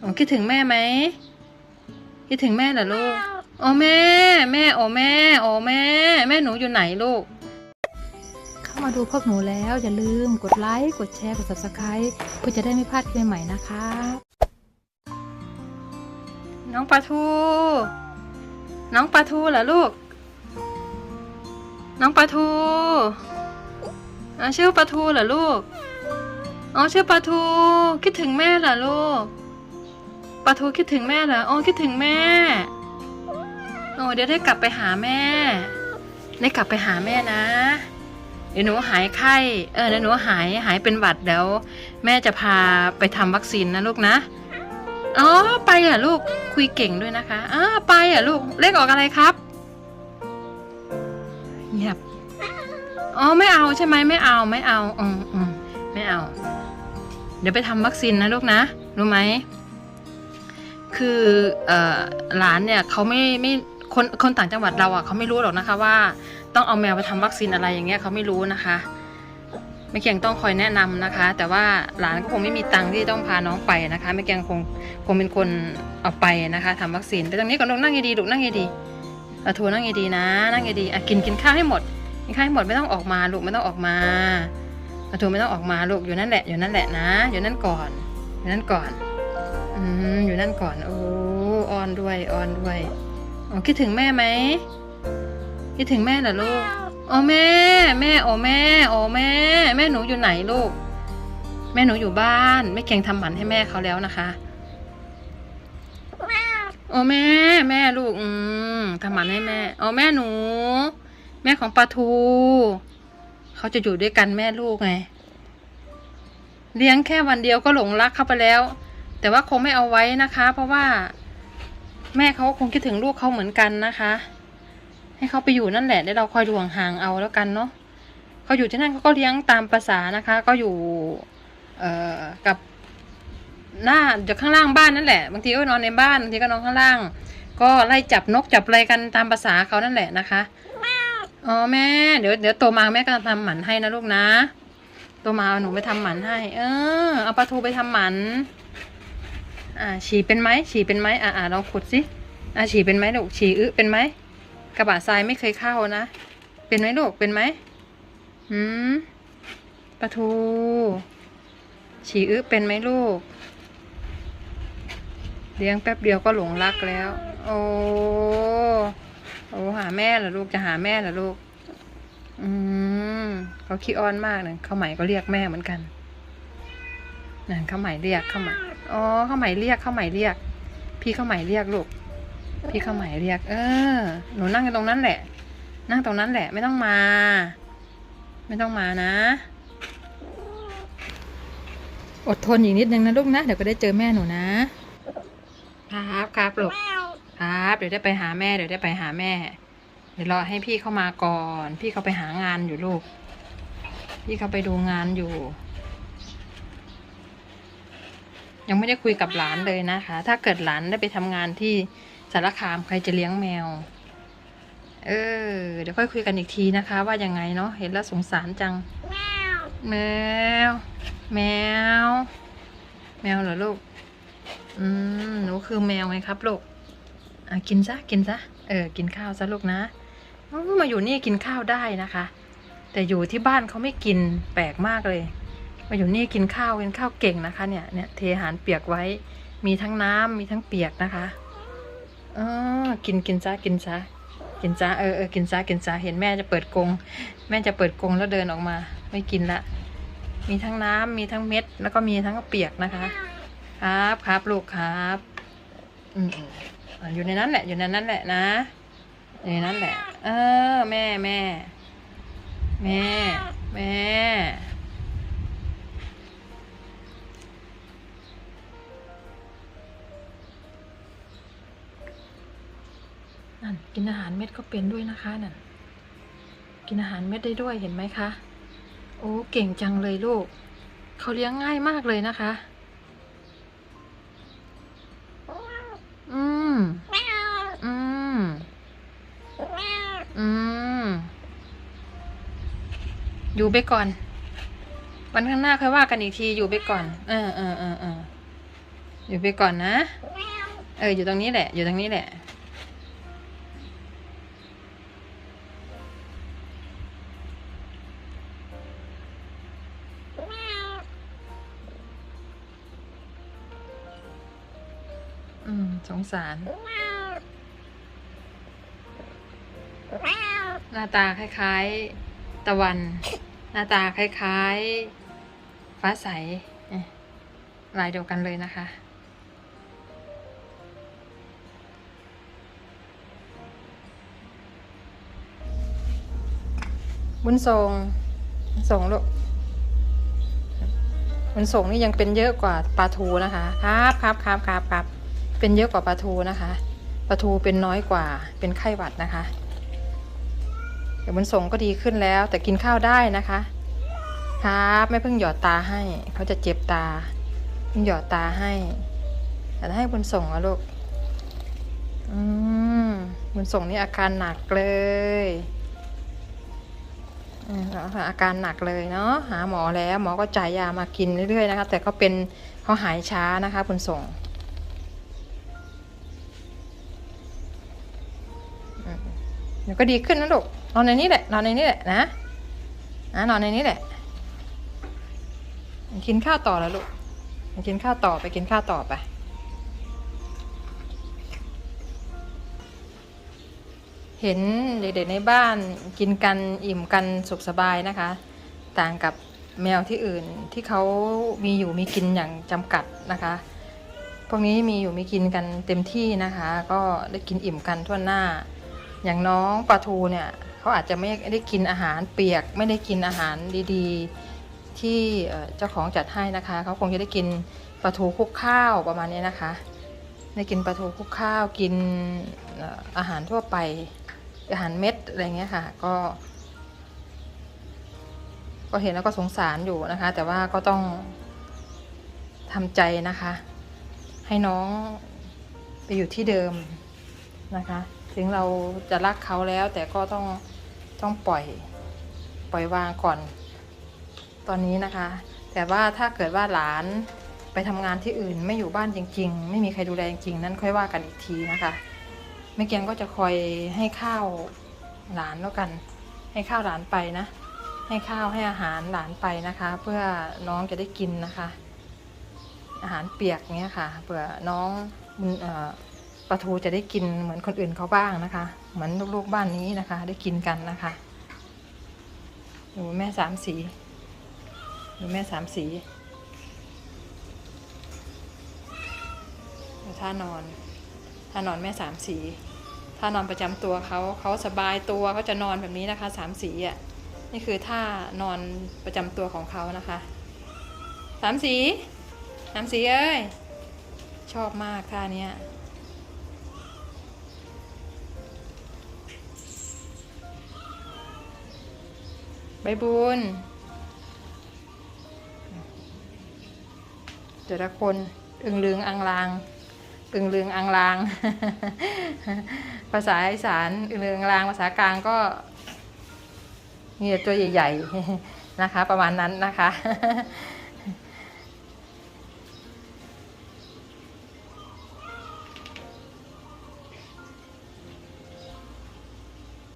โอ้คิดถึงแม่ไหมคิดถึงแม่เหรอลูกโอ้แม่ แม่โอ้แม่โอ้แม่ แม่หนูอยู่ไหนลูก เข้ามาดูพวกหนูแล้วอย่าลืมกดไลค์กดแชร์กด subscribe เพื่อจะได้ไม่พลาดคลิปใหม่ๆนะคะ น้องปลาทู น้องปลาทูเหรอลูก น้องปลาทูอ่าชื่อปลาทูเหรอลูกอ๋อชื่อปลาทูคิดถึงแม่เหรอลูกป ลาทูคิดถึงแม่เหรอ โอ๋อคิดถึงแม่ โอ้เดี๋ยวได้กลับไปหาแม่ ได้กลับไปหาแม่นะ เดี๋ยวหนูหายไข้ เออเดี๋ยวหนูหายหายเป็นหวัดเดี๋ยวแม่จะพาไปทำวัคซีนนะลูกนะ อ๋อไปเหรอลูกคุยเก่งด้วยนะคะอ๋อไปเหรอลูกเลขออกอะไรครับเงียบอ๋อไม่เอาใช่ไหมไม่เอาไม่เอาอืมอืมไม่เอา เดี๋ยวไปทำวัคซีนนะลูกนะรู้ไหม คือหลานเนี่ยเขาไม่ไม่คนคนต่างจังหวัดเราอะเขาไม่รู้หรอกนะคะว่าต้องเอาแมวไปทำวัคซีนอะไรอย่างเงี้ยเขาไม่รู้นะคะแม่เกียงต้องคอยแนะนำนะคะ แต่ว่าหลานก็คงไม่มีตังค์ที่ต้องพาน้องไปนะคะแม่เกียงคงคงเป็นคนเอาไปนะคะทำวัคซีนไปตรงนี้ก่อนลูกนั่งให้ดีลูกนั่งให้ดีอาทูนั่งให้ดีนะ นั่งให้ดีอะกินกินข้าวให้หมดกินข้าวให้หมดไม่ต้องออกมาลูกไม่ต้องออกมาอาทูไม่ต้องออกมาลูกอยู่นั่นแหละอยู่นั่นแหละนะ อยู่นั่นก่อนอยู่นั่นก่อน อืมอยู่นั่นก่อน โอ้ออนด้วยออนด้วยอ๋อคิดถึงแม่ไหมคิดถึงแม่เหรอลูกอ๋อแม่ แม่โอ้แม่โอ้แม่ แม่หนูอยู่ไหนลูก แม่หนูอยู่บ้านไม่เก่งทำหมันให้แม่เขาแล้วนะคะโอ้แม่ แม่ลูก อืมทำหมันให้แม่อ๋อแม่หนู แม่ของปลาทูเขาจะอยู่ด้วยกันแม่ลูกไง เลี้ยงแค่วันเดียวก็หลงรักเข้าไปแล้ว แต่ว่าคงไม่เอาไว้นะคะ เพราะว่าแม่เขาคงคิดถึงลูกเขาเหมือนกันนะคะ ให้เขาไปอยู่นั่นแหละแล้วเราคอยดูห่างๆเอาแล้วกันเนาะเขาอยู่ที่นั่นเขาก็เลี้ยงตามภาษานะคะ ก็อยู่ เอ่อกับหน้าอยู่ข้างล่างบ้านนั่นแหละบางทีก็นอนในบ้านบางทีก็นอนข้างล่าง ก็ไล่จับนกจับอะไรกันตามภาษาเขานั่นแหละนะคะอ๋อแม่เดี๋ยวเดี๋ยวโตมาแม่ก็ทำหมันให้นะลูกนะโตมาเอาหนูไปทำหมันให้ เออเอาปลาทูไปทำหมัน อ่าฉี่เป็นไหมฉี่เป็นไหมอ่าอ่าลองขุดสิอ่าฉี่เป็นไหมลูกฉี่อึเป็นไหมกระบะทรายไม่เคยเข้านะ เป็นไหมลูกเป็นไหมหืมปลาทูฉี่อึเป็นไหมลูกเลี้ยงแป๊บเดียวก็หลงรักแล้ว โอ้โอ้หาแม่เหรอลูกจะหาแม่เหรอลูก อืมเขาขี้อ้อนมากเลยเขาใหม่ก็เรียกแม่เหมือนกันนั่นเขาใหม่เรียกเขาใหม่ อ๋อเขาใหม่เรียกเขาใหม่เรียก พี่เขาใหม่เรียกลูกพี่เขาใหม่เรียก เออ หนูนั่งอยู่ตรงนั้นแหละ นั่งตรงนั้นแหละ ไม่ต้องมา ไม่ต้องมานะ อดทนอีกนิดนึงนะลูกนะเดี๋ยวก็ได้เจอแม่หนูนะ ครับครับลูกครับเดี๋ยวได้ไปหาแม่เดี๋ยวได้ไปหาแม่ เดี๋ยวรอให้พี่เข้ามาก่อน พี่เขาไปหางานอยู่ลูก พี่เขาไปดูงานอยู่ ยังไม่ได้คุยกับหลานเลยนะคะ ถ้าเกิดหลานได้ไปทำงานที่สารคามใครจะเลี้ยงแมว เออ เดี๋ยวค่อยคุยกันอีกทีนะคะ ว่ายังไงเนาะเห็นแล้วสงสารจัง แมว แมว แมวเหรอลูก อืมหนูคือแมวไงครับลูกอะกินซะกินซะเออ กินข้าวซะลูกนะอ๋อมาอยู่นี่กินข้าวได้นะคะ แต่อยู่ที่บ้านเขาไม่กินแปลกมากเลย มาอยู่นี่กินข้าวกินข้าวเก่งนะคะ เนี่ยเนี่ยเทอาหารเปียกไว้ มีทั้งน้ำมีทั้งเปียกนะคะเออกินกินซะกินซะกินซะเออเออกินซะกินซะเห็นแม่จะเปิดกรงแม่จะเปิดกรงแล้วเดินออกมา ไม่กินละ มีทั้งน้ำมีทั้งเม็ด แล้วก็มีทั้งเปียกนะคะ ครับครับลูกครับอืมอืมอะอยู่ในนั้นแหละ อยู่ในนั้นแหละนะอยู่ในนั้นแหละ เออ แม่แม่แม่แม่ กินอาหารเม็ดก็เป็นด้วยนะคะนั่นกินอาหารเม็ดได้ด้วยเห็นไหมคะ โอ้เก่งจังเลยลูกเขาเลี้ยงง่ายมากเลยนะคะ อืม อืม อืม อยู่ไปก่อน วันข้างหน้าค่อยว่ากันอีกทีอยู่ไปก่อน เออเออเออเอออยู่ไปก่อนนะ เออ อยู่ตรงนี้แหละ อยู่ตรงนี้แหละ อืมสงสาร หน้าตาคล้ายๆ ตะวัน หน้าตาคล้ายๆ ฟ้าใสเอ๊ะลายเดียวกันเลยนะคะ บุญส่งบุญส่งลูกบุญส่งนี่ยังเป็นเยอะกว่าปลาทูนะคะ ครับครับครับครับครับ เป็นเยอะกว่าปลาทูนะคะปลาทูเป็นน้อยกว่าเป็นไข้หวัดนะคะเดี๋ยวบุญส่งก็ดีขึ้นแล้ว แต่กินข้าวได้นะคะ ครับแม่เพิ่งหยอดตาให้ เขาจะเจ็บตาเพิ่งหยอดตาให้แต่ให้บุญส่งอะลูกอืมบุญส่งนี่อาการหนักเลยอืมอาการหนักเลยเนาะหาหมอแล้ว หมอก็จ่ายยามากินเรื่อยๆนะคะ แต่เขาเป็นเขาหายช้านะคะบุญส่ง ดี๋ยวก็ดีขึ้นนะลูกนอนในนี้แหละนอนในนี้แหละนะนะนอนในนี้แหละกินข้าวต่อแล้วลูกกินข้าวต่อไปกินข้าวต่อไปเห็นเด็กๆในบ้านกินกันอิ่มกันสุขสบายนะคะ ต่างกับแมวที่อื่นที่เขามีอยู่มีกินอย่างจำกัดนะคะ พวกนี้มีอยู่มีกินกันเต็มที่นะคะ ก็ได้กินอิ่มกันทั่วหน้า อย่างน้องปลาทูเนี่ยเขาอาจจะไม่ได้กินอาหารเปียก ไม่ได้กินอาหารดีๆ ที่เจ้าของจัดให้นะคะเขาคงจะได้กินปลาทูคลุกข้าวประมาณนี้นะคะ ได้กินปลาทูคลุกข้าวกินเอ่ออาหารทั่วไป อาหารเม็ดอะไรเงี้ยค่ะ ก็ ก็เห็นแล้วก็สงสารอยู่นะคะ แต่ว่าก็ต้องทำใจนะคะ ให้น้องไปอยู่ที่เดิมนะคะ ถึงเราจะรักเขาแล้ว แต่ก็ต้องต้องปล่อยปล่อยวางก่อน ตอนนี้นะคะ แต่ว่าถ้าเกิดว่าหลานไปทำงานที่อื่นไม่อยู่บ้านจริง ๆ ไม่มีใครดูแลจริงๆ นั่นค่อยว่ากันอีกทีนะคะแม่เกียงก็จะคอยให้ข้าวหลานแล้วกัน ให้ข้าวหลานไปนะ ให้ข้าวให้อาหารหลานไปนะคะ เพื่อน้องจะได้กินนะคะ อาหารเปียกเนี้ยค่ะเผื่อน้องเอ่อ ปลาทูจะได้กินเหมือนคนอื่นเขาบ้างนะคะ เหมือนลูกๆบ้านนี้นะคะ ได้กินกันนะคะดูแม่สามสีดูแม่สามสีท่านอนท่านอนแม่สามสีท่านอนประจำตัวเขาเขาสบายตัวเขาจะนอนแบบนี้นะคะสามสีอะนี่คือท่านอนประจำตัวของเขานะคะสามสีสามสีเอ้ยชอบมากท่าเนี้ย ใบบุญแต่ละคนอึงลืองอังลางอึงลืองอังลาง ภาษาอีสานอึงลืงอังลาง ภาษากลางก็เงียตัวใหญ่ๆนะคะ ประมาณนั้นนะคะ